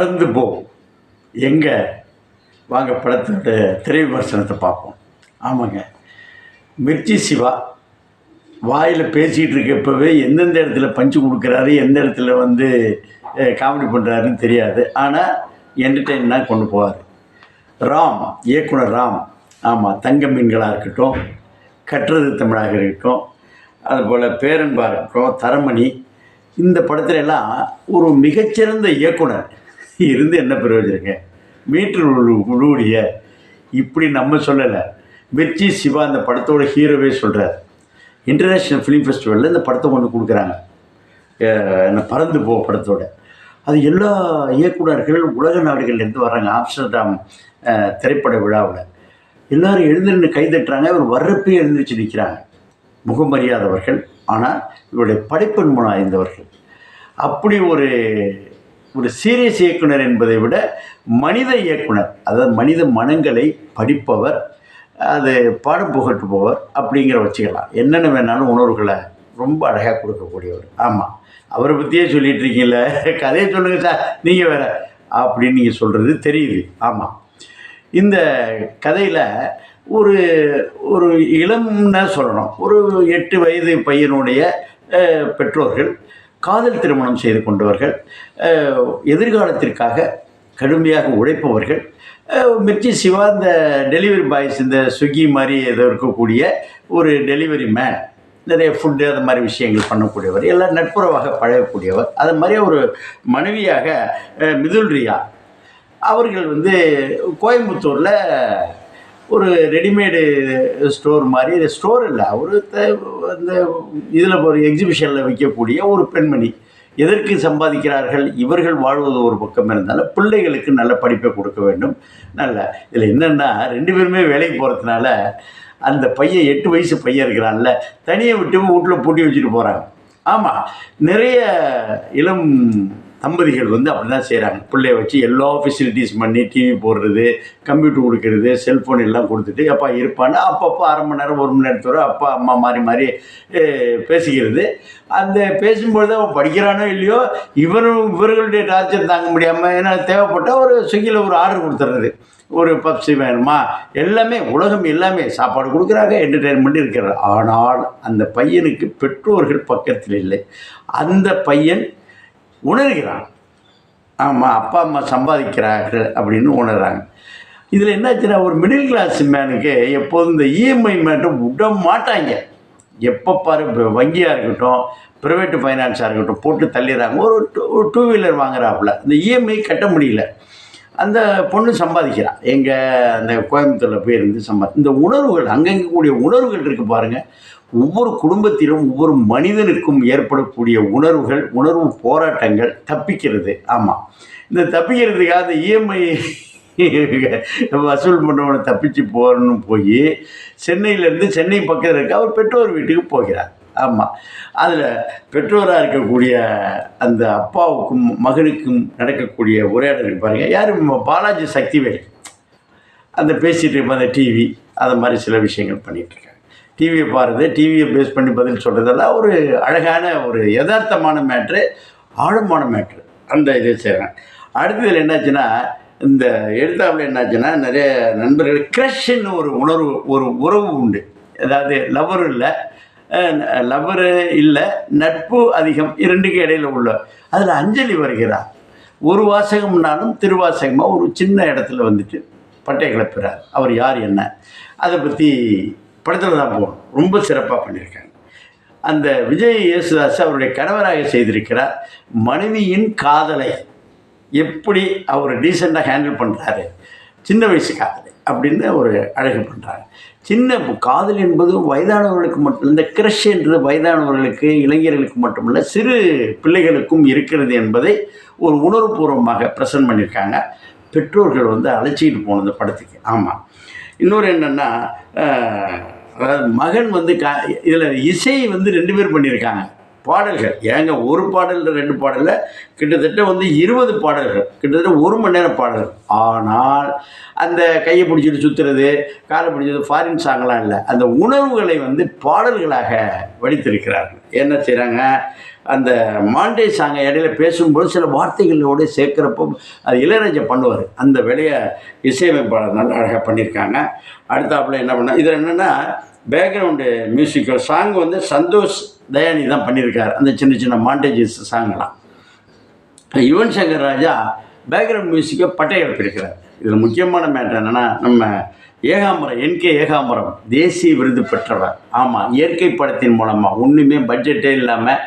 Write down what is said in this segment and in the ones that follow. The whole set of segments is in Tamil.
பறந்து போ. எங்கே? வாங்க படத்தோட திரை விமர்சனத்தை பார்ப்போம். ஆமாங்க. மிர்ச்சி சிவா வாயில் பேசிகிட்டு இருக்கப்பவே எந்தெந்த இடத்துல பஞ்சு கொடுக்குறாரு எந்த இடத்துல வந்து காமெடி பண்ணுறாருன்னு தெரியாது. ஆனால் என்டர்டெயினாக கொண்டு போவார். ராம் இயக்குனர் ராம். ஆமாம் தங்க மீன்களாக இருக்கட்டும் கட்டுறது தமிழாக இருக்கட்டும் அதுபோல் பேரன்பாக இருக்கட்டும் தரமணி. இந்த படத்துல எல்லாம் ஒரு மிகச்சிறந்த இயக்குனர். இருந்து என்ன பிரயோஜனங்க? மீட்டர் உழுவுடைய இப்படி நம்ம சொல்லலை மிர்ச்சி சிவா அந்த படத்தோட ஹீரோவே சொல்கிறார் இன்டர்நேஷ்னல் ஃபிலிம் ஃபெஸ்டிவலில் இந்த படத்தை கொண்டு கொடுக்குறாங்க. என்ன பறந்து போ படத்தோட. அது எல்லா இயக்குனர்கள் உலக நாடுகள்லேருந்து வர்றாங்க. ஆம்ஸ்டர்டாம் திரைப்பட விழாவில். எல்லாரும் எழுந்திருந்து கை தட்டுறாங்க. இவர் வர்றப்பே எழுந்திரிச்சு நிற்கிறாங்க முகமறியாதவர்கள் ஆனால் இவருடைய படைப்பின் மூலம் அறிந்தவர்கள் அப்படி ஒரு ஒரு சீரியஸ் இயக்குனர் என்பதை விட மனித இயக்குனர் அதாவது மனித மனங்களை படிப்பவர் அது பாடம் புகட்டுபவர் அப்படிங்கிற வச்சுக்கலாம். என்னென்ன வேணாலும் உணர்வுகளை ரொம்ப அழகாக கொடுக்கக்கூடியவர். ஆமாம் அவரை பற்றியே சொல்லிட்டு இருக்கீங்கள கதையை சொல்லுங்கள் சார். நீங்கள் வேற. அப்படின்னு நீங்கள் சொல்கிறது தெரியுது. ஆமாம் இந்த கதையில் ஒரு ஒரு இளம்னு சொல்லணும். ஒரு எட்டு வயது பையனுடைய பெற்றோர்கள் காதல் திருமணம் செய்து கொண்டவர்கள் எதிர்காலத்திற்காக கடுமையாக உழைப்பவர்கள் மிர்ச்சி சிவா இந்த டெலிவரி பாய்ஸ் இந்த ஸ்விக்கி மாதிரி ஏதோ இருக்கக்கூடிய ஒரு டெலிவரி மேன் நிறைய ஃபுட்டு அது மாதிரி விஷயங்கள் பண்ணக்கூடியவர் எல்லாம் நட்புறவாக பழகக்கூடியவர் அது மாதிரி ஒரு மனைவியாக மிதுல்ரியா ரியா. அவர்கள் வந்து கோயம்புத்தூரில் ஒரு ரெடிமேடு ஸ்டோர் மாதிரி ஸ்டோர் இல்லை. ஒரு த- அந்த இதில் ஒரு எக்ஸிபிஷனில் வைக்கக்கூடிய ஒரு பெண்மணி எதற்கு சம்பாதிக்கிறார்கள்? இவர்கள் வாழ்வது ஒரு பக்கம் இருந்தாலும் பிள்ளைகளுக்கு நல்ல படிப்பை கொடுக்க வேண்டும். நல்ல இதில் என்னென்னா ரெண்டு பேருமே வேலைக்கு போகிறதுனால அந்த பையன் எட்டு வயசு பையன் இருக்கிறான்ல தனியை விட்டு வீட்டில் பூட்டி வச்சுட்டு போகிறாங்க ஆமாம் நிறைய இளம் தம்பதிகள் வந்து அப்படி தான் செய்கிறாங்க பிள்ளைய வச்சு எல்லா ஃபெசிலிட்டிஸ் பண்ணி டிவி போடுறது கம்ப்யூட்டர் கொடுக்கறது செல்ஃபோன் எல்லாம் கொடுத்துட்டு அப்பா இருப்பான்னு அப்பப்போ அரை மணி நேரம் ஒரு மணி நேரத்தோட அப்பா அம்மா மாறி மாறி பேசிக்கிறது. அந்த பேசும்பொழுது அவன் படிக்கிறானோ இல்லையோ இவரும் இவர்களுடைய டார்ச்சர் தாங்க முடியாமல் ஏன்னா தேவைப்பட்டால் ஒரு ஸ்விக்கியில் ஒரு ஆர்டர் கொடுத்துட்றது ஒரு பப்ஸி வேணுமா? எல்லாமே உலகம் எல்லாமே சாப்பாடு கொடுக்குறாங்க என்டர்டெயின்மெண்ட் இருக்கிறார் ஆனால் அந்த பையனுக்கு பெற்றோர்கள் பக்கத்தில் இல்லை. அந்த பையன் உணர்கிறான். ஆமாம் அப்பா அம்மா சம்பாதிக்கிறார்கள் அப்படின்னு உணர்கிறாங்க இதில் என்னாச்சுன்னா ஒரு மிடில் கிளாஸ் மேனுக்கு எப்போதும் இந்த இஎம்ஐ மேட்டும் விட மாட்டாங்க. எப்போ பாரு வங்கியாக இருக்கட்டும் ப்ரைவேட்டு ஃபைனான்ஸாக இருக்கட்டும் போட்டு தள்ளிடுறாங்க. ஒரு டூ ஒரு டூ வீலர் வாங்குறாப்புல. இந்த இஎம்ஐ கட்ட முடியல. அந்த பொண்ணு சம்பாதிக்கிறான் எங்கள் அந்த கோயம்புத்தூரில் போய் இருந்து சம்பாதி இந்த உணர்வுகள் அங்கங்கே கூடிய உணர்வுகள் இருக்குது பாருங்கள் ஒவ்வொரு குடும்பத்திலும் ஒவ்வொரு மனிதனுக்கும் ஏற்படக்கூடிய உணர்வுகள் உணர்வு போராட்டங்கள் தப்பிக்கிறது. ஆமாம் இந்த தப்பிக்கிறதுக்காக அந்த இஎம்ஐ வசூல் பண்ணவனை தப்பிச்சு போகணும்னு போய் சென்னையிலேருந்து சென்னை பக்கத்தில் இருக்க அவர் பெற்றோர் வீட்டுக்கு போகிறார். ஆமாம் அதில் பெற்றோராக இருக்கக்கூடிய அந்த அப்பாவுக்கும் மகனுக்கும் நடக்கக்கூடிய உரையாடல் பாருங்கள் யார்? பாலாஜி சக்திவேல். அந்த பேசிகிட்டு இருப்ப அந்த டிவி அது மாதிரி சில விஷயங்கள் பண்ணிகிட்ருக்காங்க இருக்காங்க. டிவியை பாருது டிவியை பேஸ் பண்ணி பதில் சொல்கிறதெல்லாம் ஒரு அழகான ஒரு யதார்த்தமான மேட்ரு ஆழமான மேட்ரு அந்த இதை செய்கிறாங்க அடுத்ததில் என்னாச்சுன்னா இந்த எழுத்தாவில் என்னாச்சுன்னா நிறைய நண்பர்கள் க்ரஷ்ன்னு ஒரு உணர்வு ஒரு உறவு உண்டு. அதாவது லவ்வர் இல்லை லவ்வரு இல்லை நட்பு அதிகம் இரண்டுக்கு இடையில உள்ள. அதில் அஞ்சலி வருகிறார். ஒரு வாசகம்னாலும் திருவாசகமாக ஒரு சின்ன இடத்துல வந்துட்டு பட்டை கிளப்புறார். அவர் யார் என்ன? அதை பற்றி படத்தில் தான் போகணும் ரொம்ப சிறப்பாக பண்ணியிருக்காங்க. அந்த விஜய் யேசுதாஸ் அவருடைய கணவராக செய்திருக்கிறார் மனைவியின் காதலை எப்படி அவர் டீசெண்டாக ஹேண்டில் பண்ணுறாரு சின்ன வயசு காதலை அப்படின்னு ஒரு அழகு பண்ணுறாங்க சின்ன காதல் என்பது வயதானவர்களுக்கு மட்டும் இந்த கிரஷ் என்றது வயதானவர்களுக்கு இளைஞர்களுக்கு மட்டுமல்ல சிறு பிள்ளைகளுக்கும் இருக்கிறது என்பதை ஒரு உணர்வுபூர்வமாக ப்ரெசன்ட் பண்ணியிருக்காங்க. பெற்றோர்கள் வந்து அழைச்சிக்கிட்டு போனது இந்த படத்துக்கு. ஆமாம் இன்னொரு என்னென்னா அதாவது மகன் வந்து கா இதில் இசை வந்து ரெண்டு பேர் பண்ணியிருக்காங்க. பாடல்கள். ஏங்க ஒரு பாடல் ரெண்டு பாடலில்? கிட்டத்தட்ட வந்து இருபது பாடல்கள். கிட்டத்தட்ட ஒரு மணி நேரம் பாடல்கள். ஆனால் அந்த கையை பிடிச்சிட்டு சுற்றுறது காலை பிடிச்சது ஃபாரின் சாங்லாம் இல்லை. அந்த உணர்வுகளை வந்து பாடல்களாக வடித்திருக்கிறார்கள். என்ன செய்கிறாங்க அந்த மாண்டே சாங்கை இடையில பேசும்போது சில வார்த்தைகளோடு சேர்க்குறப்போ அது இளையராஜா பண்ணுவார். அந்த வேலையை இசையமைப்பாளர் நல்லா அழகாக பண்ணியிருக்காங்க. அடுத்தாப்புல என்ன பண்ண இதில் என்னென்னா பேக்ரவுண்டு மியூசிக்கல் சாங் வந்து சந்தோஷ் தயானி தான் பண்ணியிருக்காரு. அந்த சின்ன சின்ன மாண்டேஜஸ் சாங்கெலாம் யுவன் சங்கர் ராஜா பேக்ரவுண்ட் மியூசிக்கை பட்டை எழுப்பியிருக்கிறார் இதில் முக்கியமான மேட்டர் என்னென்னா நம்ம ஏகாம்பரம் என்கே ஏகாம்பரம் தேசிய விருது பெற்றவர். ஆமாம் இயற்கை படத்தின் மூலமாக ஒன்றுமே பட்ஜெட்டே இல்லாமல்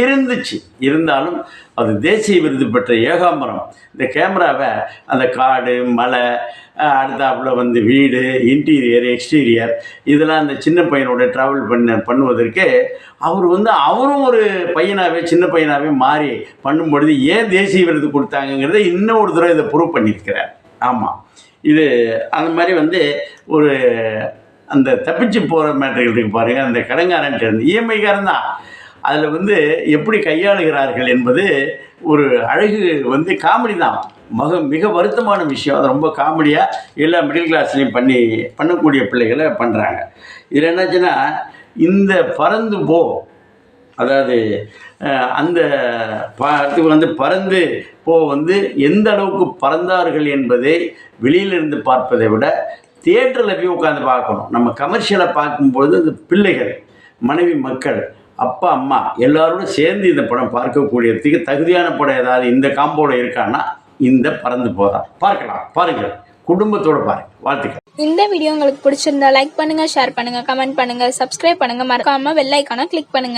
இருந்துச்சு. இருந்தாலும் அது தேசிய விருது பெற்ற ஏகாம்பரம். இந்த கேமராவை அந்த காடு மலை அடுத்தாப்புல வந்து வீடு இன்டீரியர் எக்ஸ்டீரியர் இதெல்லாம் அந்த சின்ன பையனோட ட்ராவல் பண்ண பண்ணுவதற்கு அவர் வந்து அவரும் ஒரு பையனாகவே சின்ன பையனாகவே மாறி பண்ணும்பொழுது ஏன் தேசிய விருது கொடுத்தாங்கங்கிறத இன்னும் ஒரு தடவை இதை ப்ரூவ் பண்ணியிருக்கிறார். ஆமாம் இது அந்த மாதிரி வந்து ஒரு அந்த தப்பிச்சு போகிற மேட்டர்கள் இருக்கு பாருங்கள் அந்த கடங்காரன்ட்டு இஎம்ஐக்காரன் தான் அதில் வந்து எப்படி கையாளுகிறார்கள் என்பது ஒரு அழகு வந்து காமெடி தான். மக மிக வருத்தமான விஷயம். அது ரொம்ப காமெடியாக எல்லா மிடில் கிளாஸ்லேயும் பண்ணி பண்ணக்கூடிய பிள்ளைகளை பண்ணுறாங்க இதில் என்னாச்சுன்னா இந்த பறந்து போ அதாவது அந்த படத்துக்கு வந்து பறந்து போ வந்து எந்த அளவுக்கு பறந்தார்கள் என்பதை வெளியிலிருந்து பார்ப்பதை விட தியேட்டரில் போய் உட்காந்து பார்க்கணும். நம்ம கமர்ஷியலை பார்க்கும்பொழுது அந்த பிள்ளைகள் மனைவி மக்கள் அப்பா அம்மா எல்லாரோடும் சேர்ந்து இந்த படம் பார்க்கக்கூடியதுக்கு தகுதியான படம் ஏதாவது இந்த காம்போட இருக்கான்னா இந்த பறந்து போதான் பார்க்கலாம். பாருங்கள். குடும்பத்தோட பாருங்க வாழ்த்துக்கள். இந்த வீடியோ உங்களுக்கு பிடிச்சிருந்தா லைக் பண்ணுங்க ஷேர் பண்ணுங்க கமெண்ட் பண்ணுங்க சப்ஸ்கிரைப் பண்ணுங்க. மறக்காம வெள்ளைக்கான கிளிக் பண்ணுங்க.